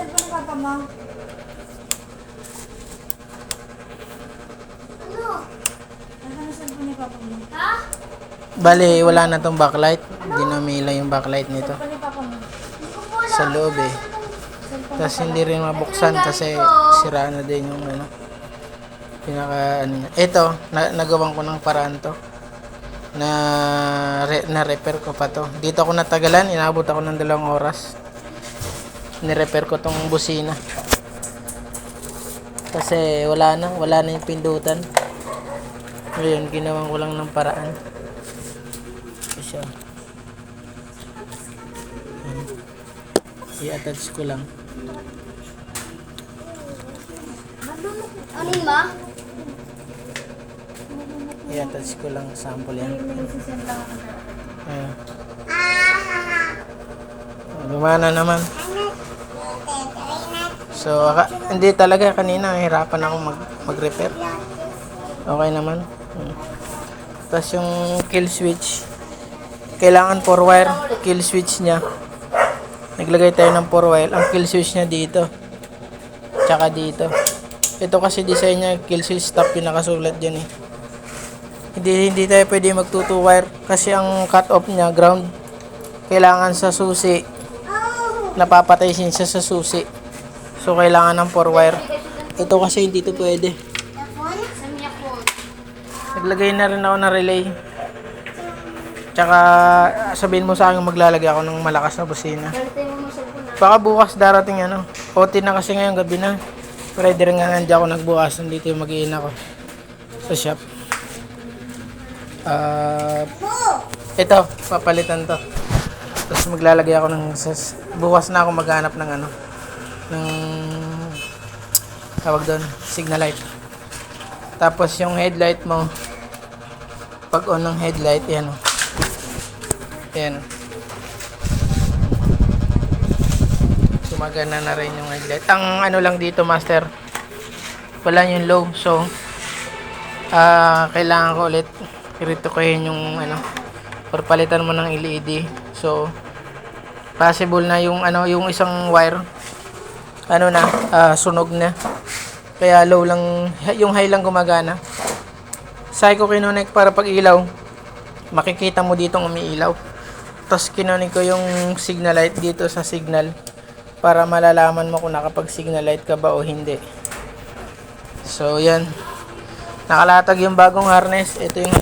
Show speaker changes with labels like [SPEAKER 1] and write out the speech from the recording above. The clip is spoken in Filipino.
[SPEAKER 1] cellphone ni Papa mo?
[SPEAKER 2] Ano?
[SPEAKER 1] Nasaan ang cellphone ni Papa mo?
[SPEAKER 2] Ha?
[SPEAKER 3] Bali, wala na tong backlight. Hindi na umila yung backlight nito.
[SPEAKER 1] Cellphone ni Papa mo.
[SPEAKER 3] Sa loob eh. Tapos hindi rin mabuksan kasi sira na din yung ano. Pinaka ano. Ito, na, nagawan ko ng paraan to. Na, re, na repair ko pa to. Dito ako natagalan, inabot ako ng dalawang oras. Ni-repair ko tong busina. Kasi wala na, wala na yung pindutan. Ngayon, ginawan ko lang ng paraan. Siya. I-attach ko lang.
[SPEAKER 2] Ano yun, ma?
[SPEAKER 3] I-attach ko lang sample yan.
[SPEAKER 1] Ako.
[SPEAKER 3] Ayan. Gumana naman. So, hindi talaga kanina, hirapan ako mag, mag-repair. Okay naman. Hmm. Tapos yung kill switch, kailangan 4 wire, kill switch niya. Naglagay tayo ng 4 wire, ang kill switch niya dito. Tsaka dito. Ito kasi design niya, kill switch stop yung nakasulat dyan eh. Hindi, hindi tayo pwede mag 2 wire kasi ang cut off niya, ground, kailangan sa susi. Napapatay siya sa susi. So, kailangan ng 4 wire. Ito kasi hindi to pwede. Naglagay na rin ako ng relay. Tsaka sabihin mo sa akin maglalagay ako ng malakas na busina. Baka bukas darating ano. OT na kasi ngayong gabi na. Pwede rin nga nandiyan ako nagbukas. Nandito yung mag ako. Sa shop. Ah... ito, papalitan to. Tapos maglalagay ako ng... bukas na ako maghanap ng ano. Ng... Tawag doon, signal light. Tapos yung headlight mo, pag on ng headlight, yan o. Yan o. Sumagana na rin yung headlight. Ang ano lang dito, master, wala yung low. So, ah kailangan ko ulit iritukuhin yung ano, or palitan mo ng LED. So, possible na yung ano, yung isang wire, ano na, ah, sunog na. Kaya low lang, yung high lang gumagana. Sa ko kinonek para pag ilaw, makikita mo ditong umiilaw. Tapos kinonek ko yung signal light dito sa signal para malalaman mo kung nakapag signal light ka ba o hindi. So yan. Nakalatag yung bagong harness. Ito yung